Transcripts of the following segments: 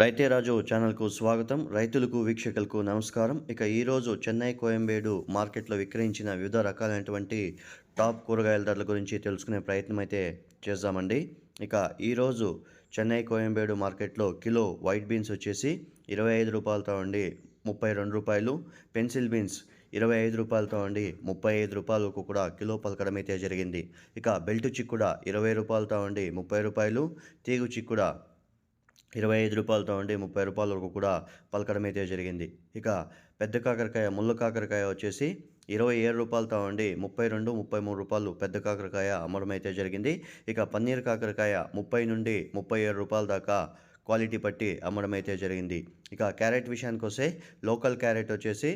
రైతే రాజు ఛానల్కు స్వాగతం. రైతులకు వీక్షకులకు నమస్కారం. ఇక ఈరోజు చెన్నై కోయంబేడు మార్కెట్లో విక్రయించిన వివిధ రకాలైనటువంటి టాప్ కూరగాయల ధరల గురించి తెలుసుకునే ప్రయత్నం అయితే చేద్దామండి. ఇక ఈరోజు చెన్నై కోయంబేడు మార్కెట్లో కిలో వైట్ బీన్స్ వచ్చేసి ఇరవై ఐదు రూపాయలతో ఉండి ముప్పై రెండు రూపాయలు. పెన్సిల్ బీన్స్ ఇరవై ఐదు రూపాయలతో ఉండి ముప్పై ఐదు రూపాయలకు కూడా కిలో పలకడం అయితే జరిగింది. ఇక బెల్ట్ చిక్కుడ ఇరవై రూపాయలతో ఉండి ముప్పై రూపాయలు. తీగు చిక్కుడ ఇరవై ఐదు రూపాయలతో ఉండి ముప్పై రూపాయల వరకు కూడా పలకడం అయితే జరిగింది. ఇక పెద్ద కాకరకాయ ముళ్ళ కాకరకాయ వచ్చేసి ఇరవై ఏడు రూపాయలతో ఉండి ముప్పై రెండు ముప్పై మూడు రూపాయలు పెద్ద కాకరకాయ అమ్మడం అయితే జరిగింది. ఇక పన్నీర్ కాకరకాయ ముప్పై నుండి ముప్పై ఏడు రూపాయల దాకా క్వాలిటీ పట్టి అమ్మడం అయితే జరిగింది. ఇక క్యారెట్ విషయానికి వస్తే లోకల్ క్యారెట్ వచ్చేసి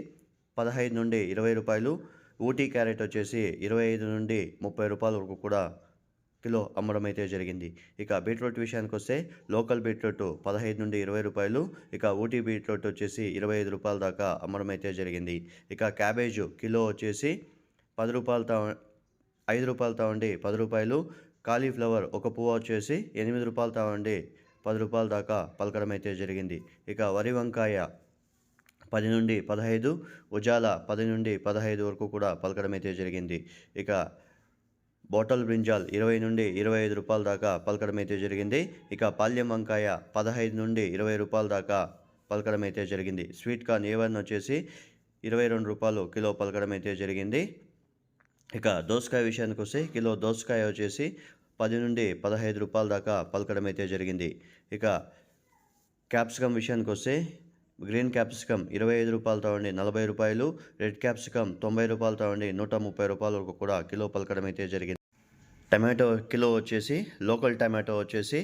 పదహైదు నుండి ఇరవై రూపాయలు ఊటీ క్యారెట్ వచ్చేసి ఇరవై ఐదు నుండి ముప్పై రూపాయల వరకు కూడా కిలో అమ్మడం అయితే జరిగింది. ఇక బీట్రూట్ విషయానికి వస్తే లోకల్ బీట్రూట్ పదహైదు నుండి ఇరవై రూపాయలు ఇక ఊటీ బీట్రూట్ వచ్చేసి ఇరవై ఐదు రూపాయల దాకా అమ్మడం అయితే జరిగింది. ఇక క్యాబేజ్ కిలో వచ్చేసి పది రూపాయలతో ఐదు రూపాయలతో ఉండి పది రూపాయలు కాలీఫ్లవర్ ఒక పువ్వు వచ్చేసి ఎనిమిది రూపాయలతో ఉండి పది రూపాయల దాకా పలకడం అయితే జరిగింది. ఇక వరి వంకాయ పది నుండి పదహైదు ఉజాల పది నుండి పదహైదు వరకు కూడా పలకడం అయితే జరిగింది. ఇక బాటల్ బ్రింజాల్ ఇరవై నుండి ఇరవై ఐదు రూపాయల దాకా పలకడం అయితే జరిగింది. ఇక పాల్యం వంకాయ పదహైదు నుండి ఇరవై రూపాయల దాకా పలకడం అయితే జరిగింది. స్వీట్ కార్న్ ఏవన్ వచ్చేసి ఇరవై రెండు రూపాయలు కిలో పలకడం అయితే జరిగింది. ఇక దోసకాయ విషయానికి వస్తే కిలో దోసకాయ వచ్చేసి పది నుండి పదహైదు రూపాయల దాకా పలకడం అయితే జరిగింది. ఇక క్యాప్సికమ్ విషయానికి వస్తే గ్రీన్ క్యాప్సికమ్ ఇరవై ఐదు రూపాయలతో ఉండి నలభై రూపాయలు. రెడ్ క్యాప్సికమ్ తొంభై రూపాయలతో ఉండి నూట ముప్పై రూపాయల వరకు కూడా కిలో పలకడం అయితే జరిగింది. టమాటో కిలో వచ్చేసి లోకల్ టమాటో వచ్చేసి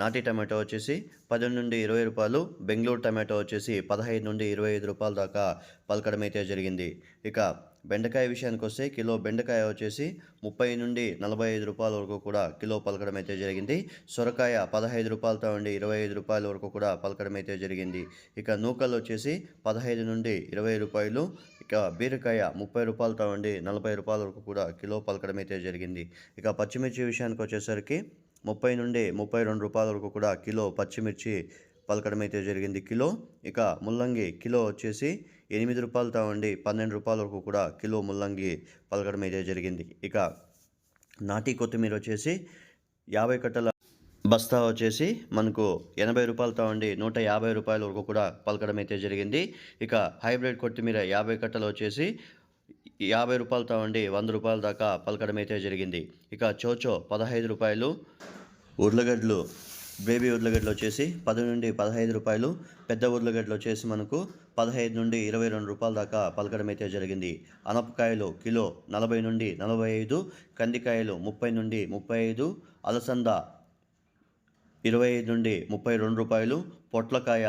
నాటి టమాటో వచ్చేసి పది నుండి ఇరవై రూపాయలు. బెంగళూరు టమాటో వచ్చేసి పదహైదు నుండి ఇరవై ఐదు రూపాయల దాకా పలకడం అయితే జరిగింది. ఇక బెండకాయ విషయానికి వస్తే కిలో బెండకాయ వచ్చేసి ముప్పై నుండి నలభై ఐదు రూపాయల వరకు కూడా కిలో పలకడం అయితే జరిగింది. సొరకాయ పదహైదు రూపాయలతో ఉండి ఇరవై ఐదు రూపాయల వరకు కూడా పలకడం అయితే జరిగింది. ఇక నూకలు వచ్చేసి పదహైదు నుండి ఇరవై రూపాయలు ఇక బీరకాయ ముప్పై రూపాయలతో ఉండి నలభై రూపాయల వరకు కూడా కిలో పలకడం అయితే జరిగింది. ఇక పచ్చిమిర్చి విషయానికి వచ్చేసరికి ముప్పై నుండి ముప్పై రెండు రూపాయల వరకు కూడా కిలో పచ్చిమిర్చి పలకడం అయితే జరిగింది. కిలో ఇక ముల్లంగి కిలో వచ్చేసి ఎనిమిది రూపాయలతో ఉండి పన్నెండు రూపాయల వరకు కూడా కిలో ముల్లంగి పలకడం అయితే జరిగింది. ఇక నాటి కొత్తిమీర వచ్చేసి యాభై కట్టల బస్తా వచ్చేసి మనకు ఎనభై రూపాయలతో ఉండి నూట యాభై రూపాయల వరకు కూడా పలకడం అయితే జరిగింది. ఇక హైబ్రిడ్ కొత్తిమీర యాభై కట్టలు వచ్చేసి యాభై రూపాయలతో ఉండి వంద రూపాయల దాకా పలకడం అయితే జరిగింది. ఇక చోచో పదహైదు రూపాయలు. ఉర్లగడ్డలు బేబీ ఉర్లగడ్డలు వచ్చేసి పది నుండి పదహైదు రూపాయలు పెద్ద ఉర్లగడ్డలు వచ్చేసి మనకు పదహైదు నుండి ఇరవై రెండు రూపాయల దాకా పలకడం అయితే జరిగింది. అనపకాయలు కిలో నలభై నుండి నలభై ఐదు కందికాయలు ముప్పై నుండి ముప్పై ఐదు అలసంద ఇరవై ఐదు నుండి ముప్పై రెండు రూపాయలు పొట్లకాయ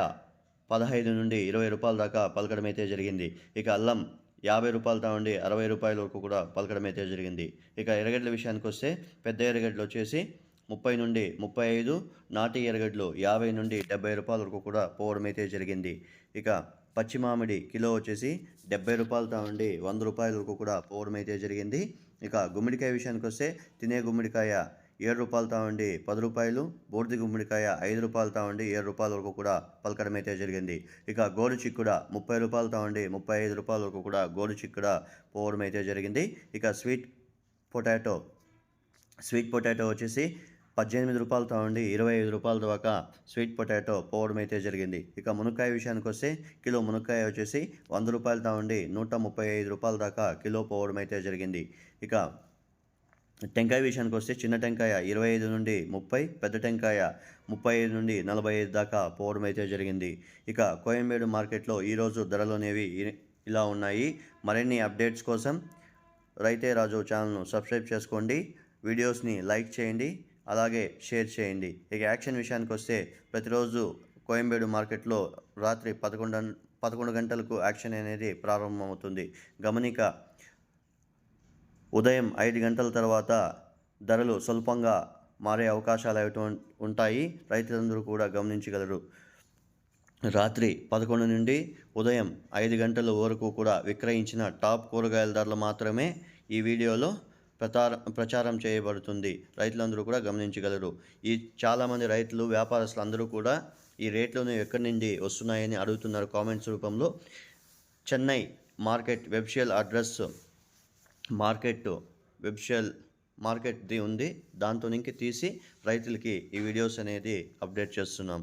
పదహైదు నుండి ఇరవై రూపాయల దాకా పలకడం అయితే జరిగింది. ఇక అల్లం యాభై రూపాయలతో ఉండి అరవై రూపాయల వరకు కూడా పలకడం అయితే జరిగింది. ఇక ఎర్రగడ్డల విషయానికి వస్తే పెద్ద ఎర్రగడ్డలు వచ్చేసి ముప్పై నుండి ముప్పై ఐదు నాటి ఎరగడ్లు యాభై నుండి డెబ్బై రూపాయల వరకు కూడా పోవడం అయితే జరిగింది. ఇక పచ్చి మామిడి కిలో వచ్చేసి డెబ్బై రూపాయలతో నుండి వంద రూపాయల వరకు కూడా పోవడం అయితే జరిగింది. ఇక గుమ్మడికాయ విషయానికి వస్తే తినే గుమ్మడికాయ ఏడు రూపాయలతో ఉండి పది రూపాయలు బోర్ది గుమ్మడికాయ ఐదు రూపాయలతో ఉండి ఏడు రూపాయల వరకు కూడా పలకడం అయితే జరిగింది. ఇక గోరు చిక్కుడ ముప్పై రూపాయలతో ఉండి ముప్పై ఐదు రూపాయల వరకు కూడా గోరు చిక్కుడ పోవడం అయితే జరిగింది. ఇక స్వీట్ పొటాటో స్వీట్ పొటాటో వచ్చేసి పద్దెనిమిది రూపాయలతో ఉండి ఇరవై ఐదు రూపాయల దాకా స్వీట్ పొటాటో పోవడం అయితే జరిగింది. ఇక మునక్కాయ విషయానికి వస్తే కిలో మునక్కాయ వచ్చేసి వంద రూపాయలతో ఉండి నూట ముప్పై ఐదు రూపాయల దాకా కిలో పోవడం అయితే జరిగింది. ఇక టెంకాయ విషయానికి వస్తే చిన్న టెంకాయ ఇరవై ఐదు నుండి ముప్పై పెద్ద టెంకాయ ముప్పై ఐదు నుండి నలభై ఐదు దాకా పోవడం అయితే జరిగింది. ఇక కోయంబేడు మార్కెట్లో ఈరోజు ధరలు అనేవి ఇలా ఉన్నాయి. మరిన్ని అప్డేట్స్ కోసం రైతే రాజు ఛానల్ను సబ్స్క్రైబ్ చేసుకోండి. వీడియోస్ని లైక్ చేయండి. అలాగే షేర్ చేయండి. ఇక యాక్షన్ విషయానికి వస్తే ప్రతిరోజు కోయంబేడు మార్కెట్లో రాత్రి పదకొండు పదకొండు గంటలకు యాక్షన్ అనేది ప్రారంభమవుతుంది. గమనిక ఉదయం ఐదు గంటల తర్వాత ధరలు స్వల్పంగా మారే అవకాశాలు అవి ఉంటాయి. రైతులందరూ కూడా గమనించగలరు. రాత్రి పదకొండు నుండి ఉదయం ఐదు గంటల వరకు కూడా విక్రయించిన టాప్ కూరగాయల ధరలు మాత్రమే ఈ వీడియోలో ప్రచార ప్రచారం చేయబడుతుంది. రైతులందరూ కూడా గమనించగలరు. ఈ చాలామంది రైతులు వ్యాపారస్తులు అందరూ కూడా ఈ రేట్లను ఎక్కడి నుండి వస్తున్నాయని అడుగుతున్నారు కామెంట్స్ రూపంలో. చెన్నై మార్కెట్ వెబ్షియల్ అడ్రస్ మార్కెట్ వెబ్షియల్ మార్కెట్ది ఉంది. దాంతో నుంచి తీసి రైతులకి ఈ వీడియోస్ అనేది అప్డేట్ చేస్తున్నాం.